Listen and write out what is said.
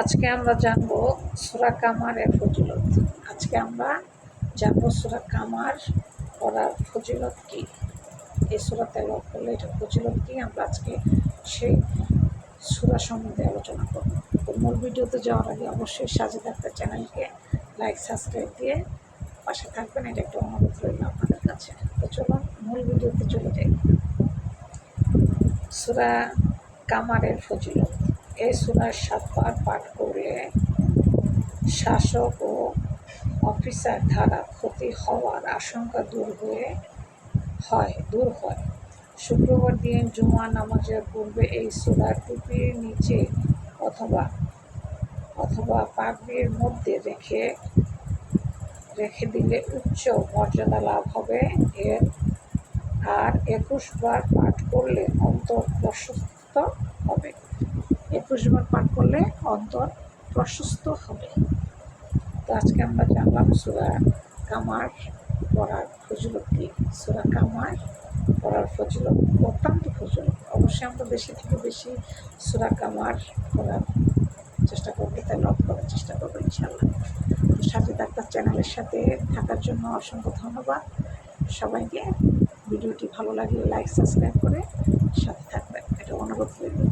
আজকে আমরা জানব সুরা কামারের ফজিলত। আজকে আমরা জানব সুরা কামার পড়ার ফজিলত কি? এই সুরা তেল করলে এটা ফজিলত কি? আমরা আজকে সেই সুরা সম্বন্ধে আলোচনা করব। তো মূল ভিডিওতে যাওয়ার আগে অবশ্যই সাজে একটা চ্যানেলকে লাইক, সাবস্ক্রাইব দিয়ে পাশে থাকবেন। এটা একটা অনুরোধ রইল আপনাদের কাছে। তো চলুন, মূল ভিডিওতে চলে যাই। সুরা কামারের ফজিলত। এই সুরার সাতবার পাঠ করলে শাসক ও অফিসার দ্বারা ক্ষতি হওয়ার আশঙ্কা দূর হয়ে হয়, দূর হয়। শুক্রবার দিন জুমা নামাজের পূর্বে এই সুরার টুপির নিচে অথবা অথবা পাগড়ির মধ্যে রেখে রেখে দিলে উচ্চ মর্যাদা লাভ হবে। এর আর একুশ বার পাঠ করলে অন্তর প্রশস্ত বার পাঠ করলে অন্তর প্রশস্ত হবে। তো আজকে আমরা জানলাম সুরা কামার পড়ার ফজিলত কি? সুরা কামার পড়ার ফজিলত অত্যন্ত ফজিলত। অবশ্যই আমরা বেশি থেকে বেশি সুরা কামার পড়ার চেষ্টা করব তাই লভ করার চেষ্টা করব ইনশাল্লাহ সাথে ডাক্তার চ্যানেলের সাথে থাকার জন্য অসংখ্য ধন্যবাদ। সবাইকে ভিডিওটি ভালো লাগলে লাইক, সাবস্ক্রাইব করে সাথে থাকবেন। এটা অনুরোধ রইল।